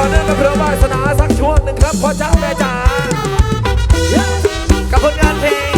ต่อเนื่องกับเรือวาสนาสักช่วงหนึ่งครับพ่อจ้าแม่จ๋ากับผลงานเพลง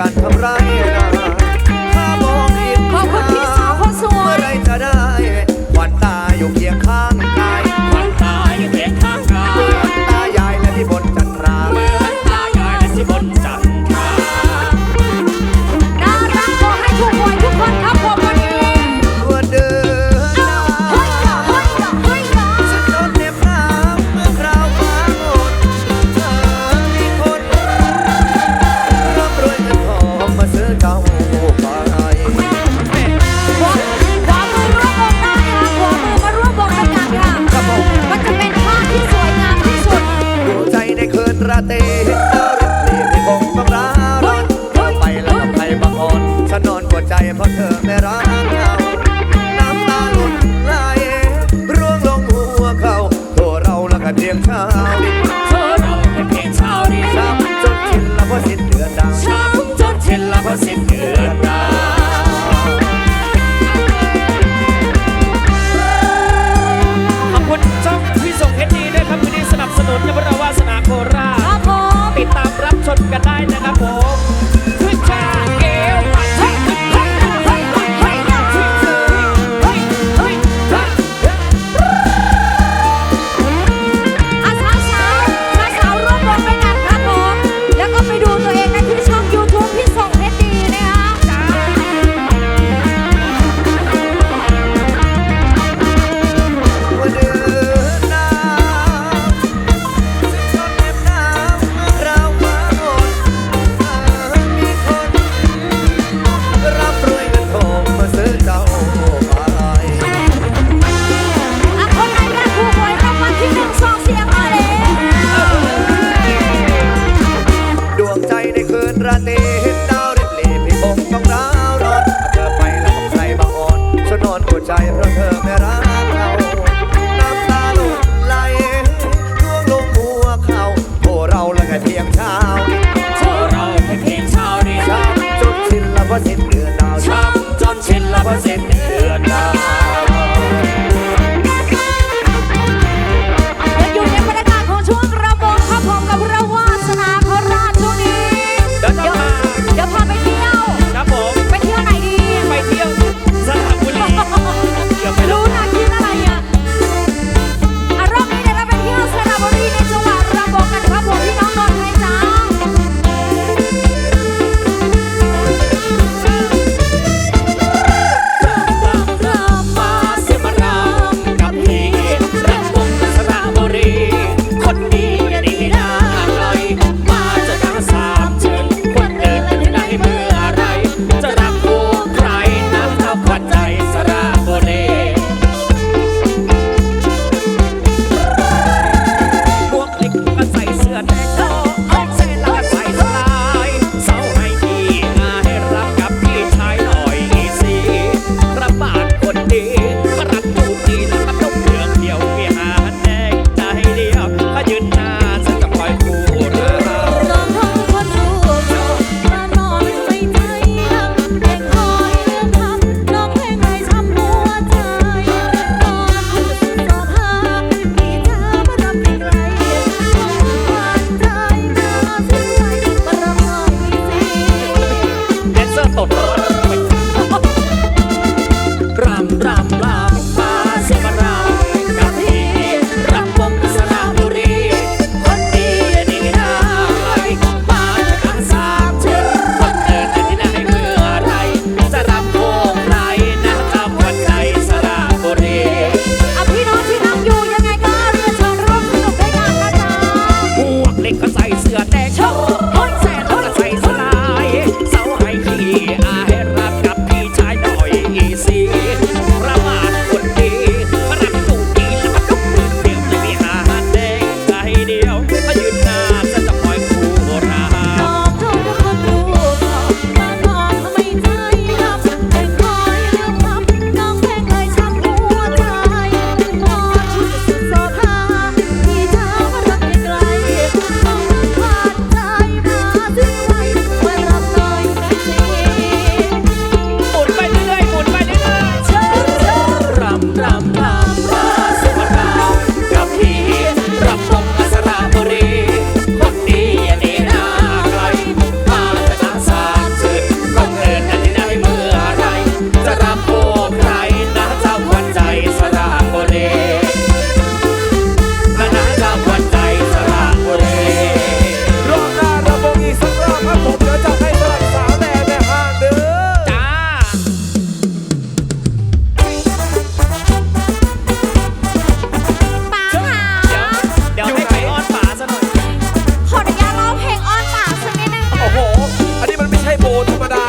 การทำร้าย ratero. more, but I